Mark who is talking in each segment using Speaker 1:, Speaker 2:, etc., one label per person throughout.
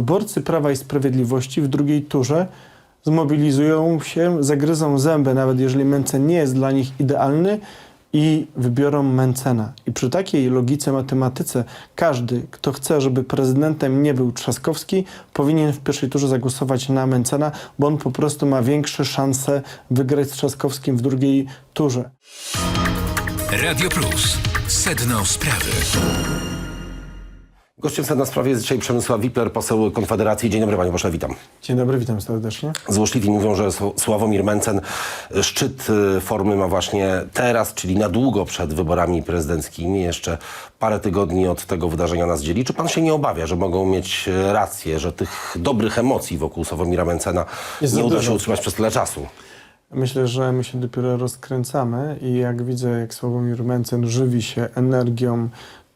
Speaker 1: wyborcy Prawa i Sprawiedliwości w drugiej turze zmobilizują się, zagryzą zęby, nawet jeżeli Mencen nie jest dla nich idealny i wybiorą Mencena. I przy takiej logice, matematyce każdy, kto chce, żeby prezydentem nie był Trzaskowski, powinien w pierwszej turze zagłosować na Mencena, bo on po prostu ma większe szanse wygrać z Trzaskowskim w drugiej turze.
Speaker 2: Radio Plus. Sedno sprawy.
Speaker 3: Gościem sedna sprawy jest dzisiaj Przemysław Wipler, poseł Konfederacji. Dzień dobry panie pośle, witam.
Speaker 1: Dzień dobry, witam serdecznie.
Speaker 3: Złośliwi mówią, że Sł- Sławomir Mencen szczyt y, formy ma właśnie teraz, czyli na długo przed wyborami prezydenckimi. Jeszcze parę tygodni od tego wydarzenia nas dzieli. Czy pan się nie obawia, że mogą mieć e, rację, że tych dobrych emocji wokół Sławomira Mencena
Speaker 1: Jest
Speaker 3: nie uda
Speaker 1: dużo.
Speaker 3: się utrzymać przez tyle czasu?
Speaker 1: Myślę, że my się dopiero rozkręcamy i jak widzę, jak Sławomir Mencen żywi się energią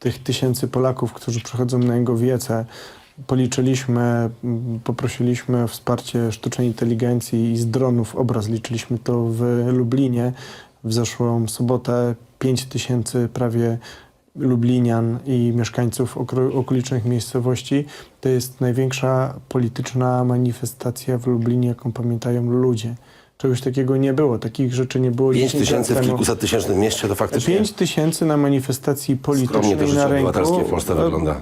Speaker 1: tych tysięcy Polaków, którzy przychodzą na jego wiece, policzyliśmy, poprosiliśmy o wsparcie sztucznej inteligencji i z dronów obraz, liczyliśmy to w Lublinie. W zeszłą sobotę 5 tysięcy prawie Lublinian i mieszkańców okolicznych miejscowości. To jest największa polityczna manifestacja w Lublinie, jaką pamiętają ludzie. Czegoś takiego nie było, takich rzeczy nie było
Speaker 3: 5
Speaker 1: 10 lat
Speaker 3: tysięcy w kilkuset tysięcznym mieście to faktycznie
Speaker 1: 5 tysięcy na manifestacji
Speaker 3: skromnie to
Speaker 1: politycznej
Speaker 3: życie
Speaker 1: na ręku.
Speaker 3: obywatelskie w Polsce wygląda.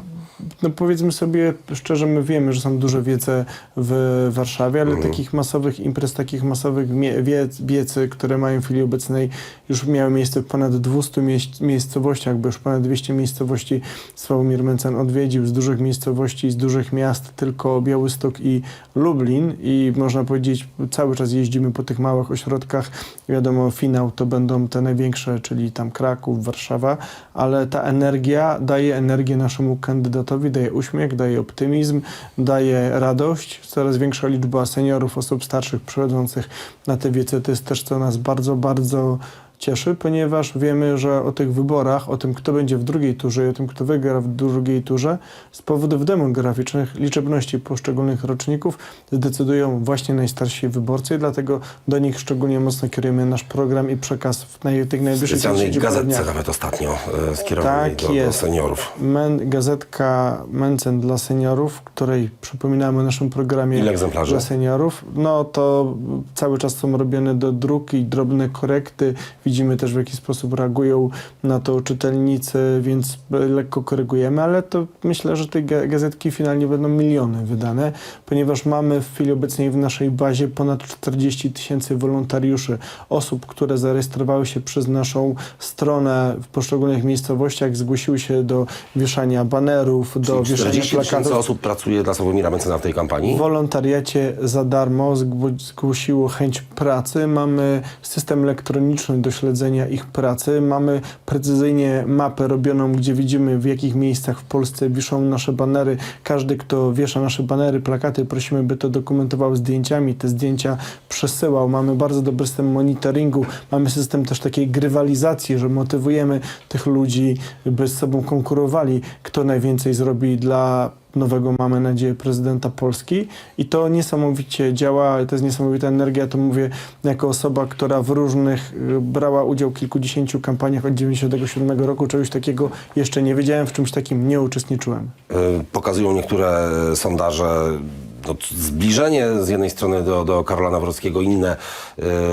Speaker 1: No powiedzmy sobie szczerze, my wiemy, że są duże wiece w Warszawie, ale
Speaker 3: Mhm.
Speaker 1: takich masowych imprez, takich masowych wiec, wiecy, które mają w chwili obecnej, już miały miejsce w ponad 200 mieś- miejscowościach, bo już ponad 200 miejscowości Sławomir Mencen odwiedził z dużych miejscowości, z dużych miast, tylko Białystok i Lublin i można powiedzieć, cały czas jeździmy po tych małych ośrodkach. Wiadomo, finał to będą te największe, czyli tam Kraków, Warszawa, ale ta energia daje energię naszemu kandydatowi, daje uśmiech, daje optymizm, daje radość. Coraz większa liczba seniorów, osób starszych przychodzących na te wiece, to jest też co nas bardzo, bardzo cieszy, ponieważ wiemy, że o tych wyborach, o tym, kto będzie w drugiej turze i o tym, kto wygra w drugiej turze, z powodów demograficznych, liczebności poszczególnych roczników zdecydują właśnie najstarsi wyborcy i dlatego do nich szczególnie mocno kierujemy nasz program i przekaz w naj, tych najbliższych
Speaker 3: specjalnej
Speaker 1: 10
Speaker 3: gazetce nawet ostatnio e, skierowanej
Speaker 1: Tak
Speaker 3: do, do
Speaker 1: jest.
Speaker 3: seniorów.
Speaker 1: Men, gazetka Mencen dla seniorów, której przypominamy o naszym programie
Speaker 3: Ile egzemplarzy?
Speaker 1: dla seniorów. No to cały czas są robione do druk i drobne korekty. Widzimy też w jaki sposób reagują na to czytelnicy, więc lekko korygujemy, ale to myślę, że te ga- gazetki finalnie będą miliony wydane, ponieważ mamy w chwili obecnej w naszej bazie ponad 40 tysięcy wolontariuszy, osób, które zarejestrowały się przez naszą stronę w poszczególnych miejscowościach, zgłosiły się do wieszania banerów, do
Speaker 3: Czyli
Speaker 1: wieszania
Speaker 3: 40 tysięcy
Speaker 1: plakatów.
Speaker 3: osób pracuje dla Sławomira Mencena w tej kampanii.
Speaker 1: W wolontariacie za darmo zgło- zgłosiło chęć pracy. Mamy system elektroniczny do śledzenia ich pracy. Mamy precyzyjnie mapę robioną, gdzie widzimy w jakich miejscach w Polsce wiszą nasze banery. Każdy, kto wiesza nasze banery, plakaty, prosimy, by to dokumentował zdjęciami. Te zdjęcia przesyłał. Mamy bardzo dobry system monitoringu. Mamy system też takiej grywalizacji, że motywujemy tych ludzi, by z sobą konkurowali, kto najwięcej zrobi dla nowego, mamy nadzieję, prezydenta Polski. I to niesamowicie działa, to jest niesamowita energia, to mówię jako osoba, która w różnych, y, brała udział w kilkudziesięciu kampaniach od 97 roku, czegoś takiego jeszcze nie wiedziałem, w czymś takim nie uczestniczyłem.
Speaker 3: Y, Pokazują niektóre sondaże no, zbliżenie z jednej strony do, do Karola Nawrockiego, inne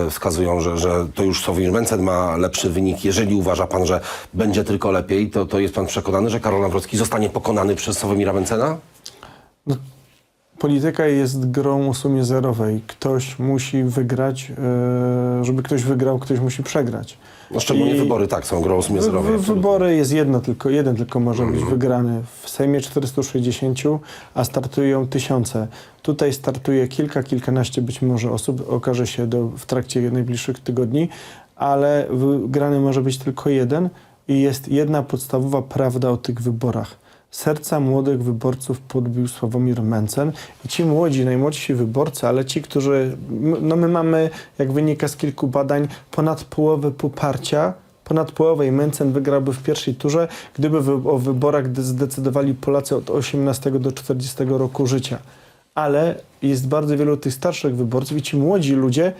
Speaker 3: y, wskazują, że, że to już Sławomir Mencen ma lepszy wynik. Jeżeli uważa pan, że będzie tylko lepiej, to, to jest pan przekonany, że Karol Nawrocki zostanie pokonany przez Sławomira Mencena?
Speaker 1: Polityka jest grą o sumie zerowej. Ktoś musi wygrać, y, żeby ktoś wygrał, ktoś musi przegrać.
Speaker 3: No szczególnie
Speaker 1: I-
Speaker 3: wybory, tak, są grą o sumie zerowej.
Speaker 1: Wybory jest jedno tylko, jeden tylko może być wygrany. W Sejmie 460, a startują tysiące. Tutaj startuje kilka, kilkanaście być może osób, okaże się do, w trakcie najbliższych tygodni, ale wygrany może być tylko jeden i jest jedna podstawowa prawda o tych wyborach. Serca młodych wyborców podbił Sławomir Mencen i ci młodzi, najmłodsi wyborcy, ale ci, którzy, no my mamy, jak wynika z kilku badań, ponad połowę poparcia ponad połowę i Mencen wygrałby w pierwszej turze, gdyby wy, o wyborach de- zdecydowali Polacy od 18 do 40 roku życia. Ale jest bardzo wielu tych starszych wyborców i ci młodzi ludzie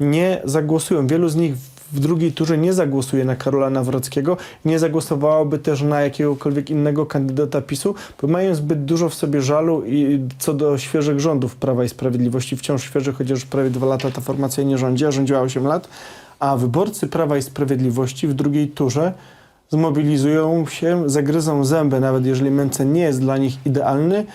Speaker 1: nie zagłosują. Wielu z nich w drugiej turze nie zagłosuje na Karola Nawrockiego, nie zagłosowałoby też na jakiegokolwiek innego kandydata PiSu, bo mają zbyt dużo w sobie żalu i co do świeżych rządów Prawa i Sprawiedliwości, wciąż świeżych, chociaż prawie dwa lata ta formacja nie rządzi, a rządziła 8 lat, a wyborcy Prawa i Sprawiedliwości w drugiej turze zmobilizują się, zagryzą zęby, nawet jeżeli Mencen nie jest dla nich idealny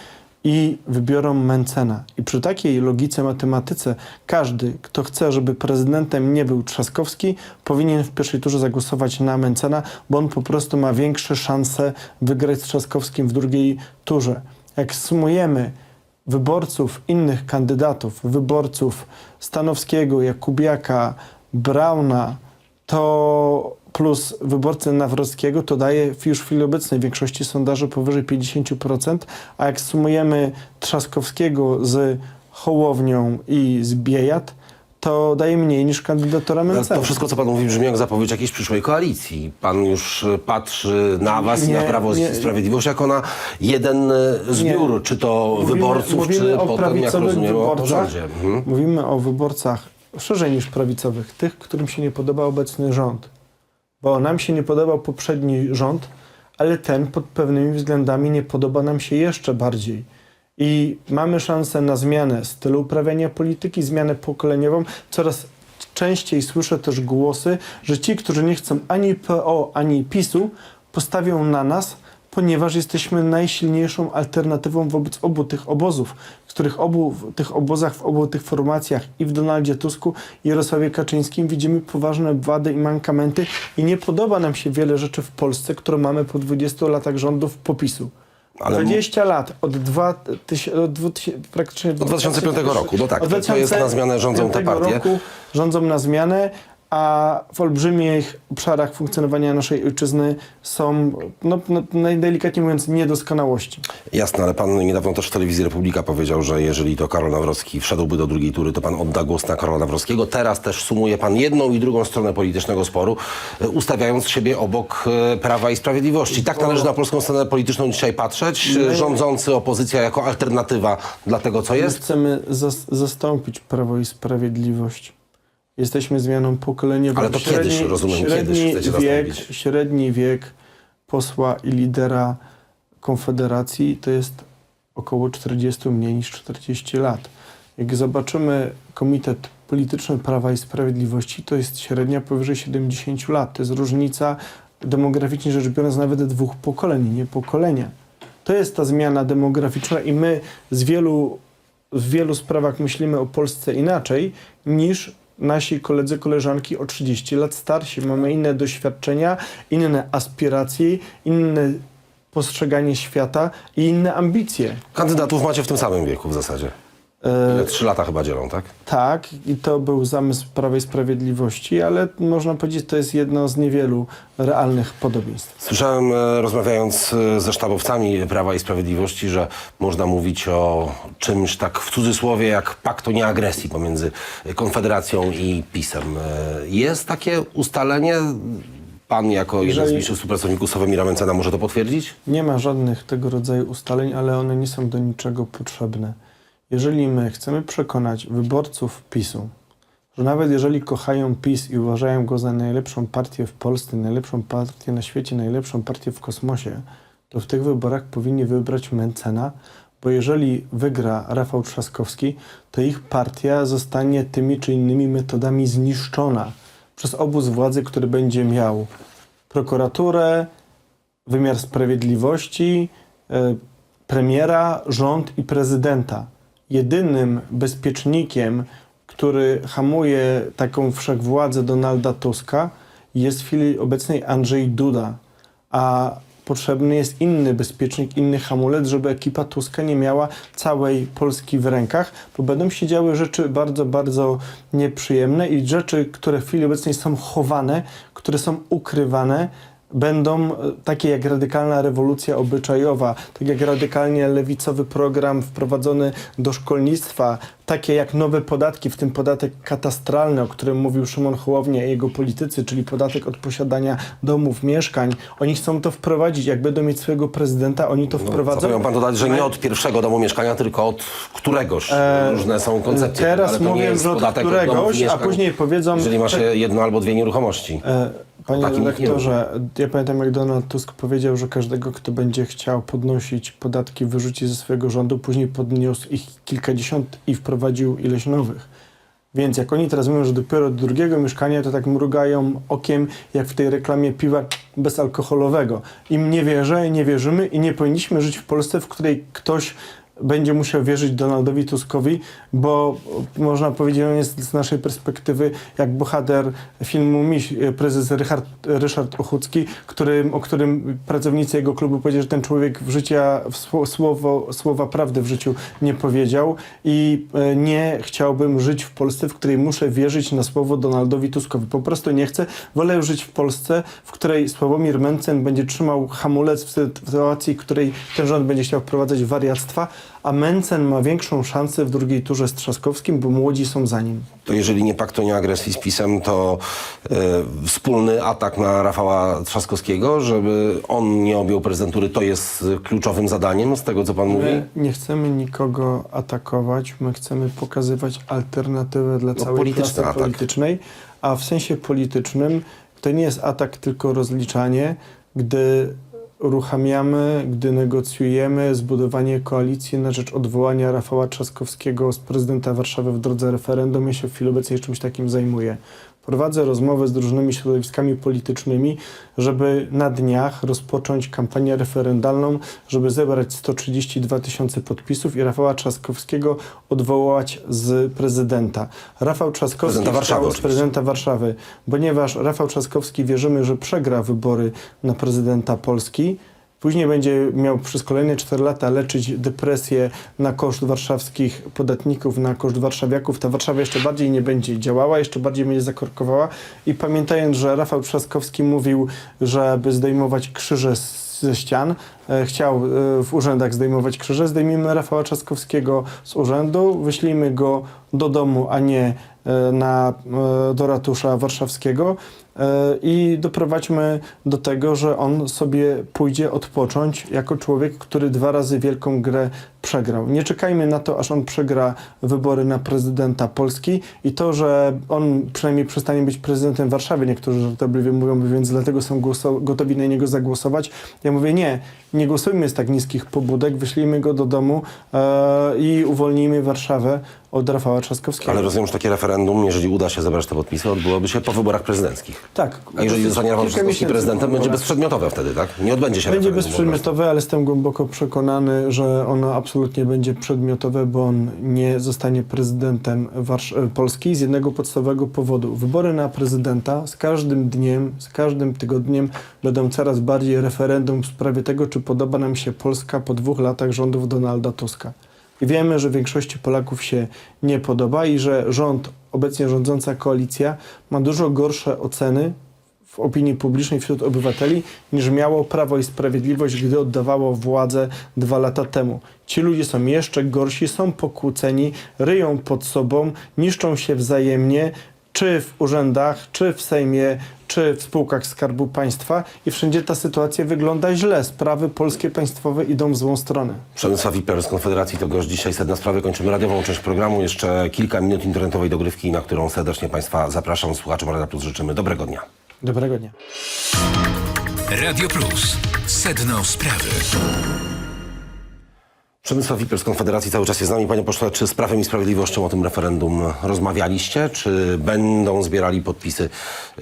Speaker 1: i wybiorą Mencena. I przy takiej logice, matematyce każdy, kto chce, żeby prezydentem nie był Trzaskowski, powinien w pierwszej turze zagłosować na Mencena, bo on po prostu ma większe szanse wygrać z Trzaskowskim w drugiej turze. Jak sumujemy wyborców innych kandydatów, wyborców Stanowskiego, Jakubiaka, Brauna, to plus wyborcy Nawrockiego, to daje już w chwili obecnej w większości sondaży powyżej 50%, a jak sumujemy Trzaskowskiego z Hołownią i z Biejat, to daje mniej niż kandydatora Mencena.
Speaker 3: To wszystko, co pan mówi, brzmi jak zapowiedź jakiejś przyszłej koalicji. Pan już e, patrzy na was i
Speaker 1: Nie,
Speaker 3: na Prawo
Speaker 1: nie.
Speaker 3: i Sprawiedliwość jako na jeden e, zbiór, czy to
Speaker 1: Mówimy-
Speaker 3: wyborców,
Speaker 1: mówimy
Speaker 3: czy potem, jak rozumiem,
Speaker 1: wyborcach.
Speaker 3: Mhm.
Speaker 1: Mówimy o wyborcach szerzej niż prawicowych, tych, którym się nie podoba obecny rząd. Bo nam się nie podobał poprzedni rząd, ale ten pod pewnymi względami nie podoba nam się jeszcze bardziej. I mamy szansę na zmianę stylu uprawiania polityki, zmianę pokoleniową. Coraz częściej słyszę też głosy, że ci, którzy nie chcą ani PO, ani PiSu, postawią na nas, ponieważ jesteśmy najsilniejszą alternatywą wobec obu tych obozów, w których obu w tych obozach, w obu tych formacjach i w Donaldzie Tusku i Jarosławie Kaczyńskim widzimy poważne wady i mankamenty i nie podoba nam się wiele rzeczy w Polsce, które mamy po 20 latach rządów popisu.
Speaker 3: Ale m-
Speaker 1: 20 lat, od, 2000, od 2000, praktycznie
Speaker 3: Od 2005 roku, no tak,
Speaker 1: od
Speaker 3: to- to jest na zmianę rządzą te
Speaker 1: 2005
Speaker 3: partie.
Speaker 1: Roku rządzą na zmianę, a w olbrzymich obszarach funkcjonowania naszej ojczyzny są, no, no, najdelikatniej mówiąc, niedoskonałości.
Speaker 3: Jasne, ale pan niedawno też w telewizji Republika powiedział, że jeżeli to Karol Nawrocki wszedłby do drugiej tury, to pan odda głos na Karola Nawrockiego. Teraz też sumuje pan jedną i drugą stronę politycznego sporu, e, ustawiając siebie obok e, Prawa i Sprawiedliwości. Tak należy na polską scenę polityczną dzisiaj patrzeć. E, Rządzący, opozycja jako alternatywa dla tego, co
Speaker 1: My
Speaker 3: jest.
Speaker 1: chcemy zas- zastąpić Prawo i Sprawiedliwość. Jesteśmy zmianą pokoleniową.
Speaker 3: Ale to kiedyś, rozumiem, kiedyś
Speaker 1: średni
Speaker 3: chcecie
Speaker 1: wiek. Średni wiek posła i lidera Konfederacji to jest około 40, mniej niż 40 lat. Jak zobaczymy Komitet Polityczny Prawa i Sprawiedliwości, to jest średnia powyżej 70 lat. To jest różnica demograficznie rzecz biorąc nawet dwóch pokoleń, nie pokolenia. To jest ta zmiana demograficzna i my z wielu, w wielu sprawach myślimy o Polsce inaczej niż nasi koledzy, koleżanki o 30 lat starsi. Mamy inne doświadczenia, inne aspiracje, inne postrzeganie świata i inne ambicje.
Speaker 3: Kandydatów macie w tym samym wieku w zasadzie.
Speaker 1: E,
Speaker 3: Ile? Trzy lata chyba dzielą, tak?
Speaker 1: tak, i to był zamysł Prawa i Sprawiedliwości, ale można powiedzieć, to jest jedno z niewielu realnych podobieństw.
Speaker 3: Słyszałem, e, rozmawiając e, ze sztabowcami Prawa i Sprawiedliwości, że można mówić o czymś tak w cudzysłowie jak pakt o nieagresji pomiędzy Konfederacją i PiSem. E, Jest takie ustalenie? Pan jako jeden z bliższych współpracowników Sławomira Mencena może to potwierdzić?
Speaker 1: Nie ma żadnych tego rodzaju ustaleń, ale one nie są do niczego potrzebne. Jeżeli my chcemy przekonać wyborców PiSu, że nawet jeżeli kochają PiS i uważają go za najlepszą partię w Polsce, najlepszą partię na świecie, najlepszą partię w kosmosie, to w tych wyborach powinni wybrać Mencena, bo jeżeli wygra Rafał Trzaskowski, to ich partia zostanie tymi czy innymi metodami zniszczona przez obóz władzy, który będzie miał prokuraturę, wymiar sprawiedliwości, e, premiera, rząd i prezydenta. Jedynym bezpiecznikiem, który hamuje taką wszechwładzę Donalda Tuska, jest w chwili obecnej Andrzej Duda, a potrzebny jest inny bezpiecznik, inny hamulec, żeby ekipa Tuska nie miała całej Polski w rękach, bo będą się działy rzeczy bardzo, bardzo nieprzyjemne i rzeczy, które w chwili obecnej są chowane, które są ukrywane, będą e, takie jak radykalna rewolucja obyczajowa, tak jak radykalnie lewicowy program wprowadzony do szkolnictwa, takie jak nowe podatki, w tym podatek katastralny, o którym mówił Szymon Hołownia i jego politycy, czyli podatek od posiadania domów, mieszkań. Oni chcą to wprowadzić. Jak będą mieć swojego prezydenta, oni to wprowadzą.
Speaker 3: Zapomniał pan dodać, że nie
Speaker 1: My-
Speaker 3: od pierwszego domu mieszkania, tylko od któregoś.
Speaker 1: E,
Speaker 3: Różne są koncepcje.
Speaker 1: Teraz mówię, że od
Speaker 3: domów
Speaker 1: któregoś, a później powiedzą...
Speaker 3: Jeżeli ma się
Speaker 1: tak-
Speaker 3: jedno albo dwie nieruchomości.
Speaker 1: E, Panie
Speaker 3: takim
Speaker 1: redaktorze, ja pamiętam jak Donald Tusk powiedział, że każdego, kto będzie chciał podnosić podatki, wyrzuci ze swojego rządu, później podniósł ich kilkadziesiąt i wprowadził ileś nowych. Więc jak oni teraz mówią, że dopiero do drugiego mieszkania, to tak mrugają okiem, jak w tej reklamie piwa bezalkoholowego. Im nie wierzę, nie wierzymy i nie powinniśmy żyć w Polsce, w której ktoś będzie musiał wierzyć Donaldowi Tuskowi, bo można powiedzieć, on jest z naszej perspektywy jak bohater filmu Miś, prezes Rychard, Ryszard Ochucki, którym, o którym pracownicy jego klubu powiedzieli, że ten człowiek w życia, w sło- słowo, słowa prawdy w życiu nie powiedział i e, nie chciałbym żyć w Polsce, w której muszę wierzyć na słowo Donaldowi Tuskowi. Po prostu nie chcę. Wolę żyć w Polsce, w której Sławomir Mencen będzie trzymał hamulec w sytuacji, w której ten rząd będzie chciał wprowadzać wariactwa, a Mencen ma większą szansę w drugiej turze z Trzaskowskim, bo młodzi są za nim.
Speaker 3: To jeżeli nie pakt, to nie agresji z PiSem, to e, wspólny atak na Rafała Trzaskowskiego, żeby on nie objął prezydentury, to jest kluczowym zadaniem z tego, co pan mówi?
Speaker 1: My nie chcemy nikogo atakować, my chcemy pokazywać alternatywę dla całej
Speaker 3: polityczny
Speaker 1: klasy
Speaker 3: atak.
Speaker 1: politycznej, a w sensie politycznym to nie jest atak, tylko rozliczanie, gdy uruchamiamy, gdy negocjujemy zbudowanie koalicji na rzecz odwołania Rafała Trzaskowskiego z prezydenta Warszawy w drodze referendum. Ja się w chwili obecnej czymś takim zajmuję. Prowadzę rozmowy z różnymi środowiskami politycznymi, żeby na dniach rozpocząć kampanię referendalną, żeby zebrać 132 tysiące podpisów i Rafała Trzaskowskiego odwołać z prezydenta. Rafał Trzaskowski
Speaker 3: Prezydenta Warszawy
Speaker 1: z prezydenta Warszawy, ponieważ Rafał Trzaskowski wierzymy, że przegra wybory na prezydenta Polski. Później będzie miał przez kolejne 4 lata leczyć depresję na koszt warszawskich podatników, na koszt warszawiaków. Ta Warszawa jeszcze bardziej nie będzie działała, jeszcze bardziej będzie zakorkowała. I pamiętając, że Rafał Trzaskowski mówił, żeby zdejmować krzyże ze ścian, e, chciał e, w urzędach zdejmować krzyże, zdejmijmy Rafała Trzaskowskiego z urzędu, wyślijmy go do domu, a nie e, na, do ratusza warszawskiego i doprowadźmy do tego, że on sobie pójdzie odpocząć jako człowiek, który dwa razy wielką grę przegrał. Nie czekajmy na to, aż on przegra wybory na prezydenta Polski i to, że on przynajmniej przestanie być prezydentem Warszawy, niektórzy żartobliwie mówią, więc dlatego są gotowi na niego zagłosować. Ja mówię, nie, nie głosujmy z tak niskich pobudek, wyślijmy go do domu e, i uwolnijmy Warszawę od Rafała Trzaskowskiego.
Speaker 3: Ale rozumiem, że takie referendum, jeżeli uda się zebrać te podpisy, odbyłoby się po wyborach prezydenckich.
Speaker 1: tak.
Speaker 3: A jeżeli zostanie Rafał Trzaskowski prezydentem, będzie bezprzedmiotowe wtedy, tak? Nie odbędzie się
Speaker 1: Będzie bezprzedmiotowe, ale jestem głęboko przekonany, że ono absolutnie będzie przedmiotowe, bo on nie zostanie prezydentem e, Polski z jednego podstawowego powodu. Wybory na prezydenta z każdym dniem, z każdym tygodniem będą coraz bardziej referendum w sprawie tego, czy podoba nam się Polska po dwóch latach rządów Donalda Tuska. I wiemy, że większości Polaków się nie podoba i że rząd, obecnie rządząca koalicja ma dużo gorsze oceny w opinii publicznej wśród obywateli niż miało Prawo i Sprawiedliwość, gdy oddawało władzę dwa lata temu. Ci ludzie są jeszcze gorsi, są pokłóceni, ryją pod sobą, niszczą się wzajemnie, czy w urzędach, czy w Sejmie, czy w spółkach Skarbu Państwa i wszędzie ta sytuacja wygląda źle. Sprawy polskie państwowe idą w złą stronę.
Speaker 3: Przemysław Wiper z Konfederacji to gość dzisiaj sedna sprawy. Kończymy radiową część programu. Jeszcze kilka minut internetowej dogrywki, na którą serdecznie Państwa zapraszam. Słuchaczom Radia Plus życzymy dobrego dnia.
Speaker 1: Dobrego dnia.
Speaker 2: Radio Plus. Sedno sprawy.
Speaker 3: Przemysław Wiper z Konfederacji cały czas jest z nami. Panie pośle, czy z Prawem i Sprawiedliwością o tym referendum rozmawialiście? Czy będą zbierali podpisy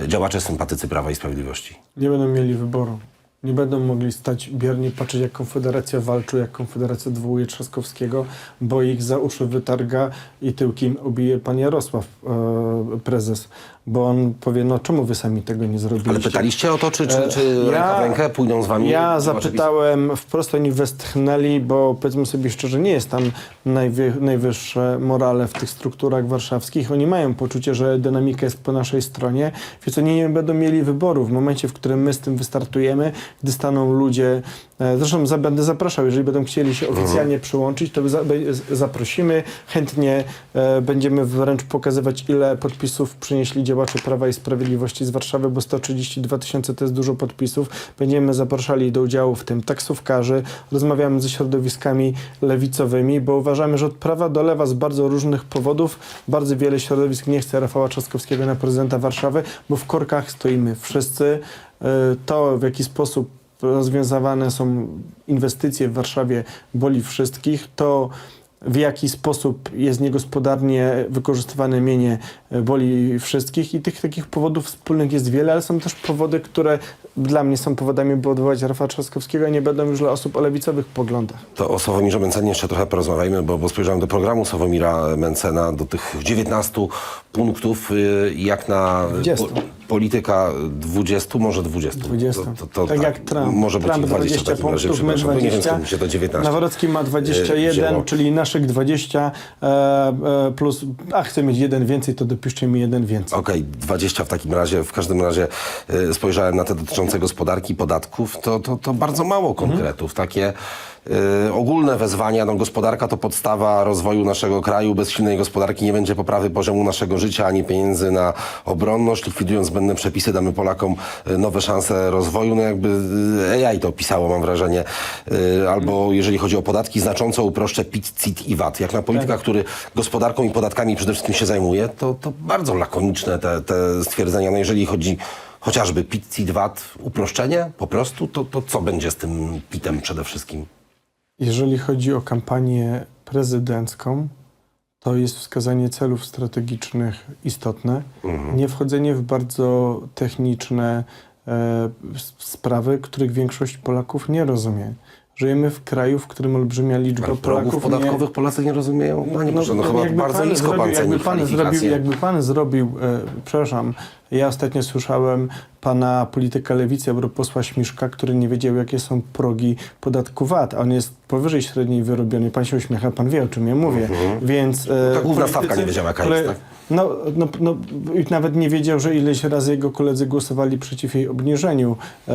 Speaker 3: działacze, sympatycy Prawa i Sprawiedliwości?
Speaker 1: Nie będą mieli wyboru. Nie będą mogli stać biernie patrzeć, jak Konfederacja walczy, jak Konfederacja odwołuje Trzaskowskiego, bo ich za uszy wytarga i tyłkiem obije pan Jarosław, e, prezes. Bo on powie, no czemu wy sami tego nie zrobiliście?
Speaker 3: Ale pytaliście o to, czy, czy,
Speaker 1: E,
Speaker 3: czy
Speaker 1: ja-
Speaker 3: ręka w rękę pójdą z wami?
Speaker 1: Ja zapytałem wprost, oni westchnęli, bo powiedzmy sobie szczerze, nie jest tam najwy, najwyższe morale w tych strukturach warszawskich. Oni mają poczucie, że dynamika jest po naszej stronie, więc oni nie będą mieli wyboru w momencie, w którym my z tym wystartujemy, gdy staną ludzie, e, zresztą będę zapraszał, jeżeli będą chcieli się oficjalnie przyłączyć, to zaprosimy, chętnie e, będziemy wręcz pokazywać, ile podpisów przynieśli działacze Prawa i Sprawiedliwości z Warszawy, bo 132 tysiące to jest dużo podpisów. Będziemy zapraszali do udziału w tym taksówkarzy, rozmawiamy ze środowiskami lewicowymi, bo uważamy, że od prawa do lewa z bardzo różnych powodów bardzo wiele środowisk nie chce Rafała Trzaskowskiego na prezydenta Warszawy, bo w korkach stoimy wszyscy. E, To, w jaki sposób rozwiązywane są inwestycje w Warszawie, boli wszystkich. To, w jaki sposób jest niegospodarnie wykorzystywane mienie, e, boli wszystkich. I tych takich powodów wspólnych jest wiele, ale są też powody, które dla mnie są powodami, by odwołać Rafała Trzaskowskiego, a nie będą już dla osób o lewicowych poglądach.
Speaker 3: To o Sławomirze Mencenie jeszcze trochę porozmawiajmy, bo, bo spojrzałem do programu Sławomira Mencena, do tych 19 punktów, y, jak na
Speaker 1: 20.
Speaker 3: polityka 20, może 20.
Speaker 1: 20.
Speaker 3: To, to, to,
Speaker 1: tak jak Trump.
Speaker 3: Może być
Speaker 1: Trump
Speaker 3: 20, w takim razie,
Speaker 1: punktów, my
Speaker 3: przepraszam, bo nie wiem
Speaker 1: 20.
Speaker 3: się to 19.
Speaker 1: Nawrocki ma
Speaker 3: e,
Speaker 1: 21,
Speaker 3: wzięło.
Speaker 1: czyli naszych 20 e, e, plus, a chcę mieć jeden więcej, to dopiszcie mi jeden więcej.
Speaker 3: Okej, 20 w takim razie. W każdym razie y, spojrzałem na te dotyczące gospodarki, podatków. To, to, to bardzo mało konkretów. Takie y, ogólne wezwania. No, gospodarka to podstawa rozwoju naszego kraju. Bez silnej gospodarki nie będzie poprawy poziomu naszego życia, ani pieniędzy na obronność. Likwidując zbędne przepisy damy Polakom y, nowe szanse rozwoju. No jakby y, AI to opisało, mam wrażenie. Y, albo jeżeli chodzi o podatki, znacząco uproszczę PIT, CIT i VAT. Jak na polityka, który gospodarką i podatkami przede wszystkim się zajmuje, to, to bardzo lakoniczne te, te stwierdzenia. No jeżeli chodzi chociażby PIT, CIT, VAT, uproszczenie po prostu, to, to co będzie z tym PIT-em przede wszystkim?
Speaker 1: Jeżeli chodzi o kampanię prezydencką, to jest wskazanie celów strategicznych istotne, nie wchodzenie w bardzo techniczne e, sprawy, których większość Polaków nie rozumie. Żyjemy w kraju, w którym olbrzymia liczba
Speaker 3: Progów
Speaker 1: Polaków nie,
Speaker 3: podatkowych Polacy nie rozumieją? No, nie proszę, no, chyba bardzo
Speaker 1: pan
Speaker 3: nisko
Speaker 1: zrobił,
Speaker 3: pan ceni
Speaker 1: jakby pan zrobił, jakby pan zrobił, e, przepraszam, ja ostatnio słyszałem pana polityka lewicy, europosła Śmiszka, który nie wiedział, jakie są progi podatku VAT, a on jest powyżej średniej wyrobiony. Pan się uśmiecha, pan wie, o czym ja mówię. Więc, e,
Speaker 3: ta główna
Speaker 1: politycy-
Speaker 3: stawka nie wiedział, jaka
Speaker 1: ale-
Speaker 3: jest, tak?
Speaker 1: No, no, no, nawet nie wiedział, że ileś razy jego koledzy głosowali przeciw jej obniżeniu e,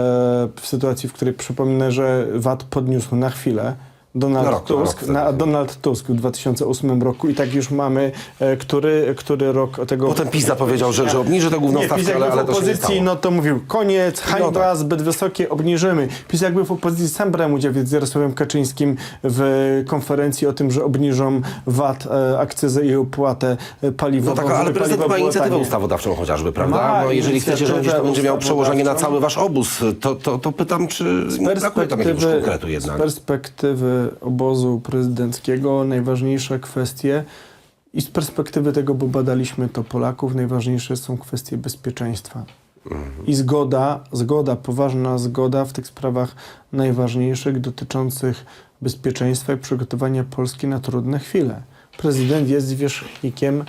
Speaker 1: w sytuacji, w której przypomnę, że VAT podniósł na chwilę. Donald
Speaker 3: Na rok,
Speaker 1: Tusk,
Speaker 3: rok,
Speaker 1: na. Donald Tusk w 2008 roku i tak już mamy, e, który, który rok tego...
Speaker 3: Potem PiS zapowiedział, że, że obniży tę główną
Speaker 1: Nie, PiS
Speaker 3: stawkę,
Speaker 1: jakby
Speaker 3: ale, ale
Speaker 1: w
Speaker 3: to się nie
Speaker 1: opozycji,
Speaker 3: stało.
Speaker 1: no to mówił, koniec, hańba,
Speaker 3: tak.
Speaker 1: zbyt wysokie, obniżymy. PiS jakby w opozycji sam brał udział z Jarosławem Kaczyńskim w konferencji o tym, że obniżą VAT, e, akcyzę i opłatę e, paliwową.
Speaker 3: No tak, ale
Speaker 1: żeby
Speaker 3: prezydent
Speaker 1: paliwo
Speaker 3: ma
Speaker 1: było
Speaker 3: inicjatywę
Speaker 1: tanie.
Speaker 3: ustawodawczą chociażby, prawda?
Speaker 1: Ma
Speaker 3: No, jeżeli chcecie
Speaker 1: inicjatywę
Speaker 3: rządzić, to będzie miał przełożenie na
Speaker 1: ustawodawczą.
Speaker 3: cały wasz obóz. To, to, to pytam, czy nie brakuje tam jakiegoś konkretu
Speaker 1: z
Speaker 3: jednak?
Speaker 1: perspektywy obozu prezydenckiego najważniejsze kwestie i z perspektywy tego, bo badaliśmy to Polaków, najważniejsze są kwestie bezpieczeństwa. I zgoda, zgoda, poważna zgoda w tych sprawach najważniejszych dotyczących bezpieczeństwa i przygotowania Polski na trudne chwile. Prezydent jest zwierzchnikiem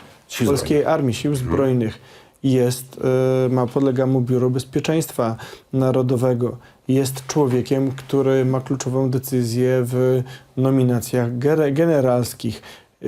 Speaker 1: Polskiej Armii, Sił Zbrojnych. Jest, e, ma, podlega mu Biuro Bezpieczeństwa Narodowego. Jest człowiekiem, który ma kluczową decyzję w nominacjach generalskich.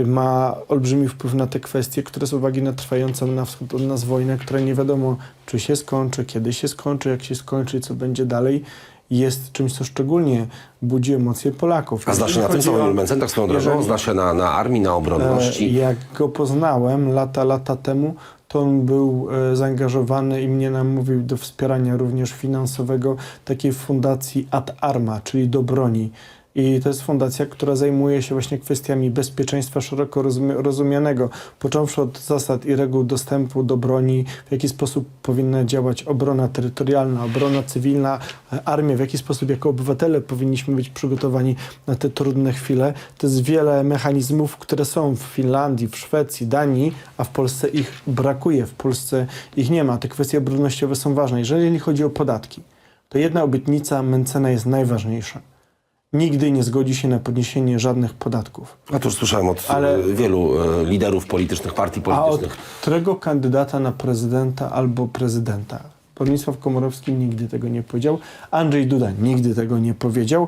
Speaker 1: Ma olbrzymi wpływ na te kwestie, które z uwagi na trwającą na wschód od nas wojnę, która nie wiadomo, czy się skończy, kiedy się skończy, jak się skończy, co będzie dalej, jest czymś, co szczególnie budzi emocje Polaków.
Speaker 3: A znasz się na tym Mencen, tak swoją drogą?
Speaker 1: jeżeli-
Speaker 3: Zna się na, na armii, na
Speaker 1: E,
Speaker 3: obronności?
Speaker 1: Jak go poznałem lata, lata temu, to on był e, zaangażowany i mnie namówił do wspierania również finansowego takiej fundacji Ad Arma, czyli do broni. I to jest fundacja, która zajmuje się właśnie kwestiami bezpieczeństwa szeroko rozumianego, począwszy od zasad i reguł dostępu do broni, w jaki sposób powinna działać obrona terytorialna, obrona cywilna, armia, w jaki sposób jako obywatele powinniśmy być przygotowani na te trudne chwile. To jest wiele mechanizmów, które są w Finlandii, w Szwecji, Danii, a w Polsce ich brakuje, w Polsce ich nie ma. Te kwestie obronnościowe są ważne. Jeżeli chodzi o podatki, to jedna obietnica Mencena jest najważniejsza. Nigdy nie zgodzi się na podniesienie żadnych podatków.
Speaker 3: A to już słyszałem od
Speaker 1: Ale-
Speaker 3: e, wielu e, liderów politycznych, partii
Speaker 1: A od
Speaker 3: politycznych.
Speaker 1: którego kandydata na prezydenta albo prezydenta? Bronisław Komorowski nigdy tego nie powiedział, Andrzej Duda nigdy tego nie powiedział,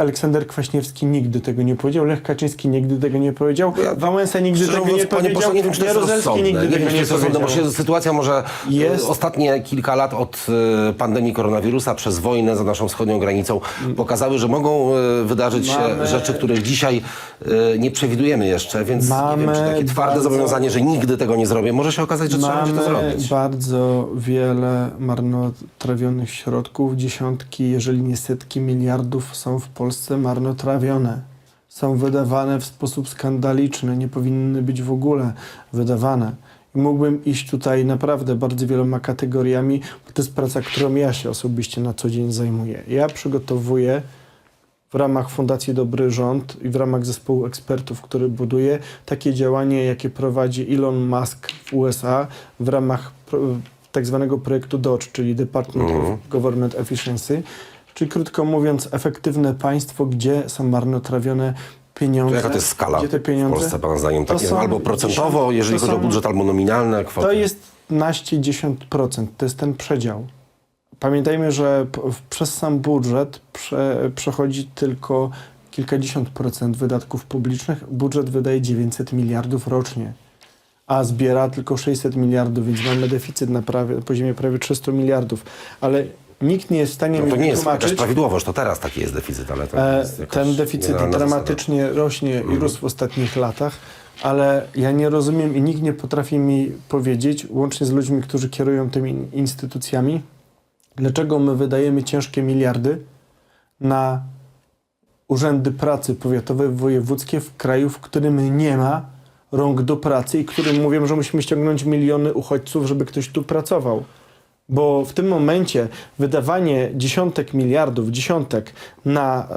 Speaker 1: Aleksander Kwaśniewski nigdy tego nie powiedział, Lech Kaczyński nigdy tego nie powiedział,
Speaker 3: Ja-
Speaker 1: Wałęsa nigdy tego nie powiedział,
Speaker 3: nie wiem, czy to jest
Speaker 1: Jaruzelski nigdy
Speaker 3: Nie wiem,
Speaker 1: tego
Speaker 3: to
Speaker 1: nie
Speaker 3: rozsądne, bo
Speaker 1: powiedział.
Speaker 3: się sytuacja może
Speaker 1: Jest-
Speaker 3: jest... ostatnie kilka lat od e, pandemii koronawirusa przez wojnę za naszą wschodnią granicą pokazały, że mogą e, wydarzyć się
Speaker 1: Mamy-
Speaker 3: rzeczy, których dzisiaj nie przewidujemy jeszcze, więc nie wiem, czy
Speaker 1: Mamy
Speaker 3: takie twarde
Speaker 1: bardzo-
Speaker 3: zobowiązanie, że nigdy tego nie zrobię, może się okazać, że trzeba będzie to
Speaker 1: Mamy
Speaker 3: zrobić.
Speaker 1: bardzo wiele marnotrawionych środków, dziesiątki, jeżeli nie setki miliardów są w Polsce marnotrawione. Są wydawane w sposób skandaliczny, nie powinny być w ogóle wydawane. I mógłbym iść tutaj naprawdę bardzo wieloma kategoriami, bo to jest praca, którą ja się osobiście na co dzień zajmuję. Ja przygotowuję w ramach Fundacji Dobry Rząd i w ramach zespołu ekspertów, który buduje, takie działanie, jakie prowadzi Elon Musk w USA w ramach tak zwanego projektu DOGE, czyli Department of Government Efficiency, czyli krótko mówiąc efektywne państwo, gdzie są marnotrawione pieniądze.
Speaker 3: Jaka to jest skala
Speaker 1: Gdzie te
Speaker 3: w
Speaker 1: pieniądze?
Speaker 3: Polsce, pana zdaniem? Tak,
Speaker 1: są
Speaker 3: albo procentowo,
Speaker 1: dziesiąt-
Speaker 3: jeżeli chodzi o
Speaker 1: są-
Speaker 3: budżet, albo nominalne kwoty.
Speaker 1: To jest naście 10%, to jest ten przedział. Pamiętajmy, że w- przez sam budżet prze, przechodzi tylko kilkadziesiąt procent wydatków publicznych. Budżet wydaje 900 miliardów rocznie, a zbiera tylko 600 miliardów, więc mamy deficyt na prawie, poziomie prawie 300 miliardów. Ale nikt nie jest w stanie
Speaker 3: No
Speaker 1: mi
Speaker 3: to nie jest
Speaker 1: wytłumaczyć,
Speaker 3: prawidłowość, to teraz taki jest deficyt, ale to
Speaker 1: E,
Speaker 3: jest
Speaker 1: Ten deficyt dramatycznie rośnie i rósł w ostatnich latach, ale ja nie rozumiem i nikt nie potrafi mi powiedzieć, łącznie z ludźmi, którzy kierują tymi in- instytucjami, dlaczego my wydajemy ciężkie miliardy na urzędy pracy powiatowe, wojewódzkie w kraju, w którym nie ma rąk do pracy i którym mówią, że musimy ściągnąć miliony uchodźców, żeby ktoś tu pracował. Bo w tym momencie wydawanie dziesiątek miliardów, dziesiątek na,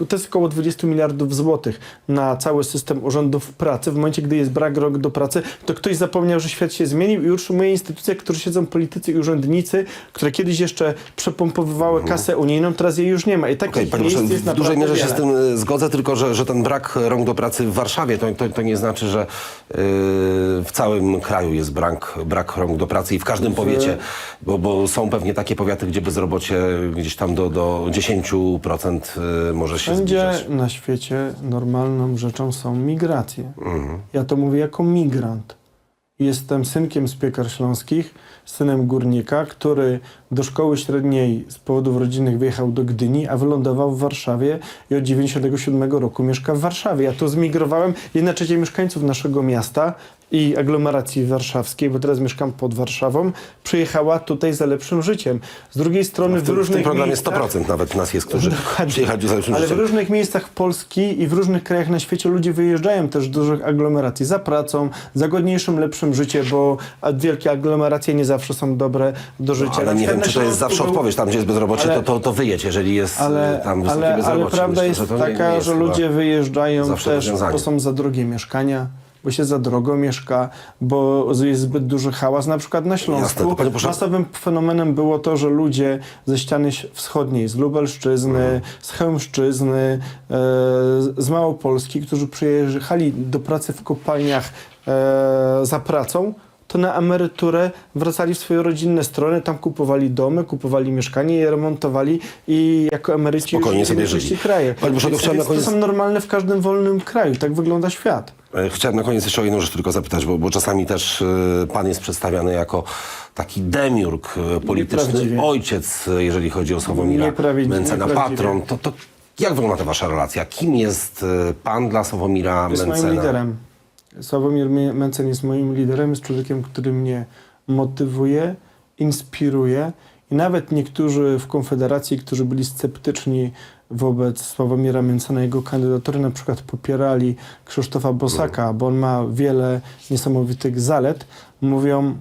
Speaker 1: e, to jest około 20 miliardów złotych na cały system urzędów pracy, w momencie, gdy jest brak rąk do pracy, to ktoś zapomniał, że świat się zmienił i utrzymuje instytucje, które siedzą politycy i urzędnicy, które kiedyś jeszcze przepompowywały kasę unijną, teraz jej już nie ma. I takich
Speaker 3: Okej, panie
Speaker 1: jest
Speaker 3: w dużej mierze się z
Speaker 1: wiele.
Speaker 3: tym e, zgodzę, tylko że, że ten brak rąk do pracy w Warszawie to, to, to nie znaczy, że e, w całym kraju jest brak, brak rąk do pracy i w każdym powiecie, bo, bo są pewnie takie powiaty, gdzie bezrobocie gdzieś tam do, do 10% e, może się
Speaker 1: Wszędzie
Speaker 3: zbliżać.
Speaker 1: na świecie normalną rzeczą są migracje.
Speaker 3: Mhm.
Speaker 1: Ja to mówię jako migrant. Jestem synkiem z piekar śląskich, synem górnika, który do szkoły średniej z powodów rodzinnych wyjechał do Gdyni, a wylądował w Warszawie i od 97 roku mieszka w Warszawie. Ja tu zmigrowałem. Jedna trzecia mieszkańców naszego miasta i aglomeracji warszawskiej, bo teraz mieszkam pod Warszawą, przyjechała tutaj za lepszym życiem. Z drugiej strony
Speaker 3: W tym, w
Speaker 1: różnych
Speaker 3: tym programie
Speaker 1: miejscach...
Speaker 3: 100% nawet nas jest, którzy
Speaker 1: Dokładnie.
Speaker 3: przyjechali za lepszym
Speaker 1: Ale w
Speaker 3: życiem.
Speaker 1: różnych miejscach Polski i w różnych krajach na świecie ludzie wyjeżdżają też do dużych aglomeracji za pracą, za godniejszym, lepszym życiem, bo wielkie aglomeracje nie zawsze są dobre do życia.
Speaker 3: Ale
Speaker 1: Na
Speaker 3: nie wiem, czy to jest zawsze
Speaker 1: był-
Speaker 3: odpowiedź. Tam, gdzie jest bezrobocie,
Speaker 1: Ale-
Speaker 3: to, to, to wyjedź, jeżeli jest
Speaker 1: Ale,
Speaker 3: tam wysokie
Speaker 1: ale, ale
Speaker 3: bezrobocie.
Speaker 1: prawda
Speaker 3: Myślę,
Speaker 1: jest
Speaker 3: że to nie-
Speaker 1: taka,
Speaker 3: nie jest
Speaker 1: że ludzie wyjeżdżają też, bo są za drogie mieszkania, bo się za drogo mieszka, bo jest zbyt duży hałas. Na przykład na Śląsku
Speaker 3: Jasne, to
Speaker 1: masowym fenomenem było to, że ludzie ze ściany wschodniej, z Lubelszczyzny,
Speaker 3: Mhm.
Speaker 1: z Chełmszczyzny, e, z Małopolski, którzy przyjechali do pracy w kopalniach e, za pracą, to na emeryturę wracali w swoje rodzinne strony, tam kupowali domy, kupowali mieszkanie, je remontowali i jako emeryci
Speaker 3: Spokojnie
Speaker 1: już
Speaker 3: sobie żyli.
Speaker 1: krajach.
Speaker 3: Panie to
Speaker 1: Więc,
Speaker 3: chciałem na
Speaker 1: więc to
Speaker 3: koniec-
Speaker 1: są normalne w każdym wolnym kraju. Tak wygląda świat.
Speaker 3: E, Chciałem na koniec jeszcze o jedną rzecz tylko zapytać, bo, bo czasami też e, pan jest przedstawiany jako taki demiurg e, polityczny, ojciec, jeżeli chodzi o Sławomira Mencena, patron. To, to jak wygląda ta wasza relacja? Kim jest pan dla Sławomira
Speaker 1: Jest
Speaker 3: Mencena?
Speaker 1: moim liderem. Sławomir Mencen jest moim liderem, jest człowiekiem, który mnie motywuje, inspiruje i nawet niektórzy w Konfederacji, którzy byli sceptyczni wobec Sławomira Mencena, jego kandydatury, na przykład popierali Krzysztofa Bosaka, bo on ma wiele niesamowitych zalet, mówią,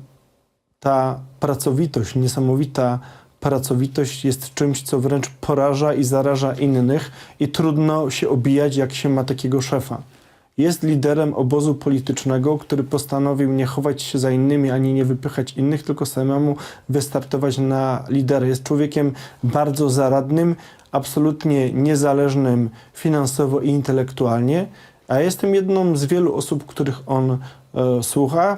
Speaker 1: ta pracowitość, niesamowita pracowitość jest czymś, co wręcz poraża i zaraża innych i trudno się obijać, jak się ma takiego szefa. Jest liderem obozu politycznego, który postanowił nie chować się za innymi, ani nie wypychać innych, tylko samemu wystartować na lidera. Jest człowiekiem bardzo zaradnym, absolutnie niezależnym finansowo i intelektualnie, a jestem jedną z wielu osób, których on e, słucha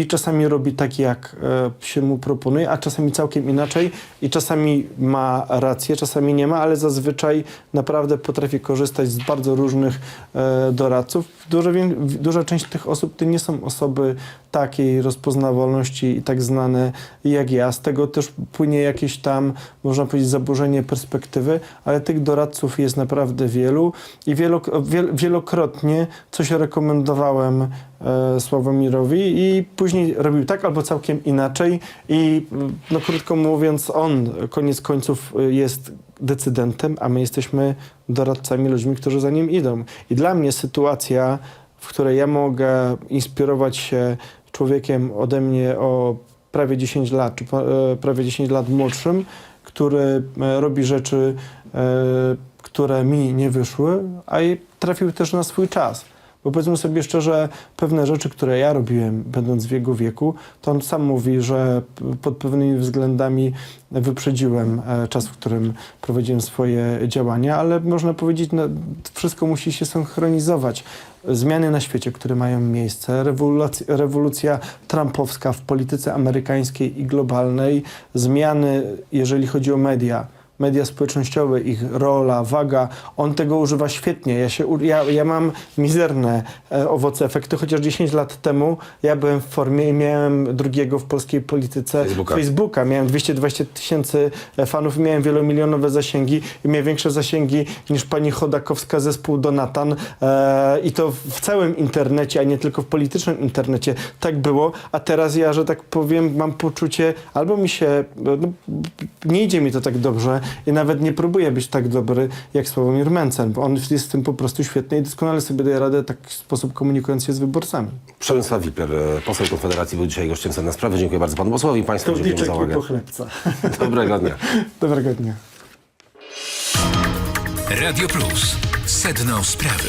Speaker 1: i czasami robi tak, jak e, się mu proponuje, a czasami całkiem inaczej i czasami ma rację, czasami nie ma, ale zazwyczaj naprawdę potrafi korzystać z bardzo różnych e, doradców. Duża, duża część tych osób to nie są osoby takiej rozpoznawalności i tak znane jak ja. Z tego też płynie jakieś tam, można powiedzieć, zaburzenie perspektywy, ale tych doradców jest naprawdę wielu i wielok- wiel- wielokrotnie coś rekomendowałem e, Sławomirowi i później robił tak albo całkiem inaczej i mm, no krótko mówiąc on koniec końców y, jest decydentem, a my jesteśmy doradcami, ludźmi, którzy za nim idą. I dla mnie sytuacja, w której ja mogę inspirować się człowiekiem ode mnie o prawie 10 lat, czy e, prawie 10 lat młodszym, który e, robi rzeczy, e, które mi nie wyszły, a trafił też na swój czas. Bo powiedzmy sobie szczerze, pewne rzeczy, które ja robiłem, będąc w jego wieku, to on sam mówi, że pod pewnymi względami wyprzedziłem e, czas, w którym prowadziłem swoje działania, ale można powiedzieć, no, wszystko musi się synchronizować. Zmiany na świecie, które mają miejsce, rewolucja, rewolucja trumpowska w polityce amerykańskiej i globalnej, zmiany, jeżeli chodzi o media, media społecznościowe, ich rola, waga, on tego używa świetnie. Ja, się, ja, ja mam mizerne e, owoce efekty, chociaż 10 lat temu ja byłem w formie i miałem drugiego w polskiej polityce
Speaker 3: Facebooka.
Speaker 1: Facebooka. Miałem 220 tysięcy e, fanów, miałem wielomilionowe zasięgi i miałem większe zasięgi niż pani Chodakowska, zespół Donatan e, i to w całym internecie, a nie tylko w politycznym internecie. Tak było, a teraz ja, że tak powiem, mam poczucie, albo mi się, no, nie idzie mi to tak dobrze i nawet nie próbuję być tak dobry jak Sławomir Mencen, bo on jest w tym po prostu świetny i doskonale sobie daje radę w taki sposób komunikując się z wyborcami.
Speaker 3: Przemysław Wipler, e, poseł Konfederacji, był dzisiaj gościem na sprawy. Dziękuję bardzo panu posłowi i państwu dziękujemy za uwagę.
Speaker 1: pochlebca.
Speaker 3: Dobrego dnia.
Speaker 1: Dobrego dnia.
Speaker 2: Radio Plus. Sedno sprawy.